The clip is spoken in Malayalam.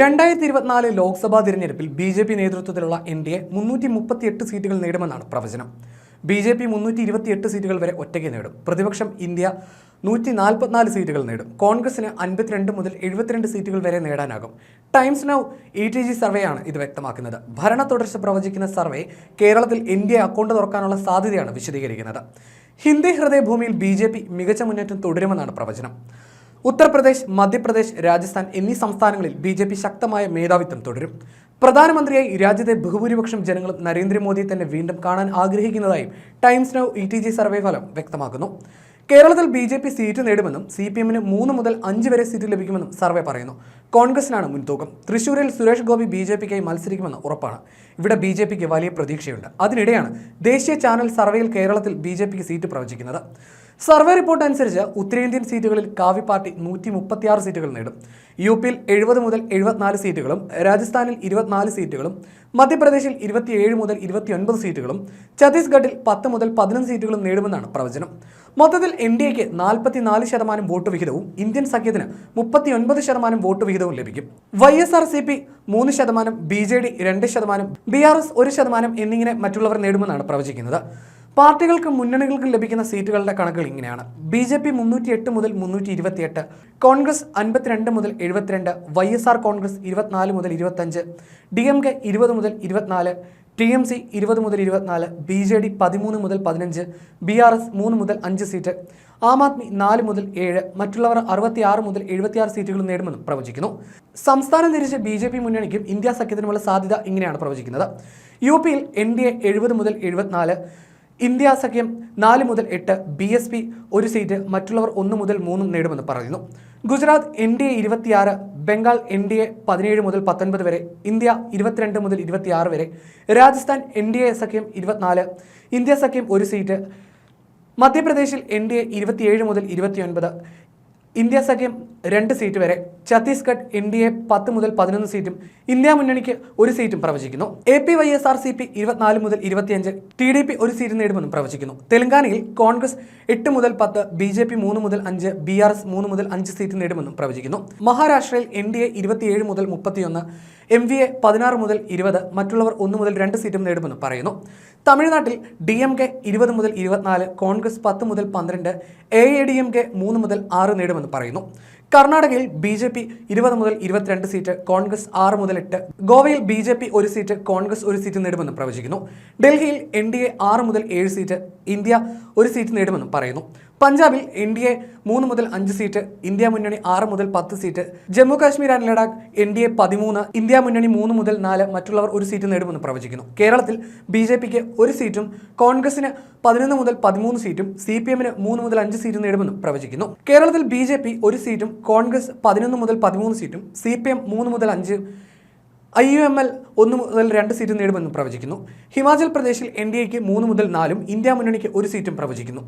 രണ്ടായിരത്തി ഇരുപത്തിനാല് ലോക്സഭാ തിരഞ്ഞെടുപ്പിൽ ബി ജെ പി നേതൃത്വത്തിലുള്ള എൻ ഡി എ മുന്നൂറ്റി മുപ്പത്തിയെട്ട് സീറ്റുകൾ നേടുമെന്നാണ് പ്രവചനം. ബി ജെ പി മുന്നൂറ്റി ഇരുപത്തിയെട്ട് സീറ്റുകൾ വരെ ഒറ്റയ്ക്ക് നേടും. പ്രതിപക്ഷം ഇന്ത്യ നൂറ്റി നാൽപ്പത്തിനാല് സീറ്റുകൾ നേടും. കോൺഗ്രസിന് അൻപത്തിരണ്ട് മുതൽ എഴുപത്തിരണ്ട് സീറ്റുകൾ വരെ നേടാനാകും. Times Now E T G സർവേയാണ് ഇത് വ്യക്തമാക്കുന്നത്. ഭരണ തുടർച്ച പ്രവചിക്കുന്ന സർവേ കേരളത്തിൽ ഇന്ത്യ അക്കൗണ്ട് തുറക്കാനുള്ള സാധ്യതയാണ് വിശദീകരിക്കുന്നത്. ഹിന്ദി ഹൃദയഭൂമിയിൽ ബി ജെ പി മികച്ച മുന്നേറ്റം തുടരുമെന്നാണ് പ്രവചനം. ഉത്തർപ്രദേശ് മധ്യപ്രദേശ് രാജസ്ഥാൻ എന്നീ സംസ്ഥാനങ്ങളിൽ ബി ജെ പി ശക്തമായ മേധാവിത്വം തുടരും. പ്രധാനമന്ത്രിയായി രാജ്യത്തെ ബഹുഭൂരിപക്ഷം ജനങ്ങളും നരേന്ദ്രമോദിയെ തന്നെ വീണ്ടും കാണാൻ ആഗ്രഹിക്കുന്നതായും Times Now E T G survey ഫലം വ്യക്തമാക്കുന്നു. കേരളത്തിൽ ബി ജെ പി സീറ്റ് നേടുമെന്നും സി പി എമ്മിന് മൂന്ന് മുതൽ അഞ്ച് വരെ സീറ്റ് ലഭിക്കുമെന്നും സർവേ പറയുന്നു. കോൺഗ്രസിനാണ് മുൻതൂക്കം. തൃശൂരിൽ സുരേഷ് ഗോപി ബി ജെ പിക്കായി മത്സരിക്കുമെന്ന് ഉറപ്പാണ്. ഇവിടെ ബി ജെ പിക്ക് വലിയ പ്രതീക്ഷയുണ്ട്. അതിനിടെയാണ് ദേശീയ ചാനൽ സർവേയിൽ കേരളത്തിൽ ബി ജെ പിക്ക് സീറ്റ് പ്രവചിക്കുന്നത്. സർവേ റിപ്പോർട്ട് അനുസരിച്ച് ഉത്തരേന്ത്യൻ സീറ്റുകളിൽ കാവ്യ പാർട്ടി നൂറ്റി മുപ്പത്തിയാറ് സീറ്റുകൾ നേടും. യു പിയിൽ എഴുപത് മുതൽ എഴുപത്തിനാല് സീറ്റുകളും രാജസ്ഥാനിൽ ഇരുപത്തിനാല് സീറ്റുകളും മധ്യപ്രദേശിൽ ഇരുപത്തിയേഴ് മുതൽ ഇരുപത്തിയൊൻപത് സീറ്റുകളും ഛത്തീസ്ഗഡിൽ പത്ത് മുതൽ പതിനൊന്ന് സീറ്റുകളും നേടുമെന്നാണ് പ്രവചനം. മൊത്തത്തിൽ എൻ ഡി എക്ക് നാൽപ്പത്തിനാല് ശതമാനം വോട്ട് വിഹിതവും ഇന്ത്യൻ സഖ്യത്തിന് മുപ്പത്തിയൊൻപത് ശതമാനം വോട്ട് വിഹിതവും ലഭിക്കും. Y S R C P മൂന്ന് ശതമാനം ബി ജെ ഡി രണ്ട് ശതമാനം ബി ആർ എസ് ഒരു ശതമാനം എന്നിങ്ങനെ മറ്റുള്ളവർ നേടുമെന്നാണ് പ്രവചിക്കുന്നത്. പാർട്ടികൾക്കും മുന്നണികൾക്ക് ലഭിക്കുന്ന സീറ്റുകളുടെ കണക്കുകൾ ഇങ്ങനെയാണ്. ബി ജെ പി മുന്നൂറ്റി എട്ട് മുതൽ മുന്നൂറ്റി ഇരുപത്തിയെട്ട് കോൺഗ്രസ് അൻപത്തിരണ്ട് മുതൽ എഴുപത്തിരണ്ട് വൈ എസ് ആർ കോൺഗ്രസ് ഇരുപത്തിനാല് മുതൽ ഇരുപത്തഞ്ച് ഡി എം കെ ഇരുപത് മുതൽ ഇരുപത്തിനാല് ടി എം സി ഇരുപത് മുതൽ ഇരുപത്തിനാല് ബി ജെ ഡി പതിമൂന്ന് മുതൽ പതിനഞ്ച് ബി ആർ എസ് മൂന്ന് മുതൽ അഞ്ച് സീറ്റ് ആം ആദ്മി നാല് മുതൽ ഏഴ് മറ്റുള്ളവർ അറുപത്തിയാറ് മുതൽ എഴുപത്തിയാറ് സീറ്റുകൾ നേടുമെന്നും പ്രവചിക്കുന്നു. സംസ്ഥാനം തിരിച്ച് ബി ജെ പി മുന്നണിക്കും ഇന്ത്യ സഖ്യത്തിനുമുള്ള സാധ്യത ഇങ്ങനെയാണ് പ്രവചിക്കുന്നത്. യു പിയിൽ എൻ ഡി എ എഴുപത് മുതൽ എഴുപത്തിനാല് ഇന്ത്യ സഖ്യം നാല് മുതൽ എട്ട് ബി എസ് പി ഒരു സീറ്റ് മറ്റുള്ളവർ ഒന്ന് മുതൽ മൂന്നും നേടുമെന്ന് പറയുന്നു. ഗുജറാത്ത് എൻ ഡി എ ഇരുപത്തിയാറ് ബംഗാൾ എൻ ഡി എ പതിനേഴ് മുതൽ പത്തൊൻപത് വരെ ഇന്ത്യ ഇരുപത്തിരണ്ട് മുതൽ ഇരുപത്തിയാറ് വരെ രാജസ്ഥാൻ എൻ ഡി എ സഖ്യം ഇരുപത്തിനാല് ഇന്ത്യ സഖ്യം ഒരു സീറ്റ് മധ്യപ്രദേശിൽ എൻ ഡി എ ഇരുപത്തിയേഴ് മുതൽ ഇരുപത്തിയൊൻപത് ഇന്ത്യ സഖ്യം രണ്ട് സീറ്റ് വരെ ഛത്തീസ്ഗഡ് എൻ ഡി എ പത്ത് മുതൽ പതിനൊന്ന് സീറ്റും ഇന്ത്യ മുന്നണിക്ക് ഒരു സീറ്റും പ്രവചിക്കുന്നു. A P Y S R C P ഇരുപത്തിനാല് മുതൽ ഇരുപത്തിയഞ്ച് ടി ഡി പി ഒരു സീറ്റ് നേടുമെന്നും പ്രവചിക്കുന്നു. തെലങ്കാനയിൽ കോൺഗ്രസ് എട്ട് മുതൽ പത്ത് ബി ജെ പി മൂന്ന് മുതൽ അഞ്ച് ബി ആർ എസ് മൂന്ന് മുതൽ അഞ്ച് സീറ്റ് നേടുമെന്നും പ്രവചിക്കുന്നു. മഹാരാഷ്ട്രയിൽ എൻ ഡി എ ഇരുപത്തിയേഴ് മുതൽ മുപ്പത്തിയൊന്ന് എം വി എ പതിനാറ് മുതൽ ഇരുപത് മറ്റുള്ളവർ ഒന്ന് മുതൽ രണ്ട് സീറ്റും നേടുമെന്ന് പറയുന്നു. തമിഴ്നാട്ടിൽ ഡി എം കെ ഇരുപത് മുതൽ ഇരുപത്തിനാല് കോൺഗ്രസ് പത്ത് മുതൽ പന്ത്രണ്ട് A A D M K മൂന്ന് മുതൽ ആറ് നേടുമെന്ന് പറയുന്നു. കർണാടകയിൽ ബി ജെ പി ഇരുപത് മുതൽ ഇരുപത്തിരണ്ട് സീറ്റ് കോൺഗ്രസ് ആറ് മുതൽ എട്ട്. ഗോവയിൽ ബി ജെ പി ഒരു സീറ്റ് കോൺഗ്രസ് ഒരു സീറ്റ് നേടുമെന്ന് പ്രവചിക്കുന്നു. ഡൽഹിയിൽ എൻ ഡി എ ആറ് മുതൽ ഏഴ് സീറ്റ് ഇന്ത്യ ഒരു സീറ്റ് നേടുമെന്നും പറയുന്നു. പഞ്ചാബിൽ എൻ ഡി എ മൂന്ന് മുതൽ അഞ്ച് സീറ്റ് ഇന്ത്യ മുന്നണി ആറ് മുതൽ പത്ത് seat Jammu Kashmir and Ladakh N D A പതിമൂന്ന് ഇന്ത്യ മുന്നണി മൂന്ന് മുതൽ നാല് മറ്റുള്ളവർ ഒരു സീറ്റ് നേടുമെന്ന് പ്രവചിക്കുന്നു. കേരളത്തിൽ ബി ജെ പിക്ക് ഒരു സീറ്റും കോൺഗ്രസിന് പതിനൊന്ന് മുതൽ പതിമൂന്ന് സീറ്റും സി പി എമ്മിന് മൂന്ന് മുതൽ അഞ്ച് സീറ്റ് നേടുമെന്നും പ്രവചിക്കുന്നു. കേരളത്തിൽ ബി ജെ പി ഒരു സീറ്റും കോൺഗ്രസ് പതിനൊന്ന് മുതൽ പതിമൂന്ന് സീറ്റും സി പി എം മൂന്ന് മുതൽ അഞ്ച് ഐ യു എം എൽ ഒന്ന് മുതൽ രണ്ട് സീറ്റ് നേടുമെന്ന് പ്രവചിക്കുന്നു. ഹിമാചൽ പ്രദേശിൽ എൻ ഡി എക്ക് മൂന്ന് മുതൽ നാലും ഇന്ത്യ മുന്നണിക്ക് ഒരു സീറ്റും പ്രവചിക്കുന്നു.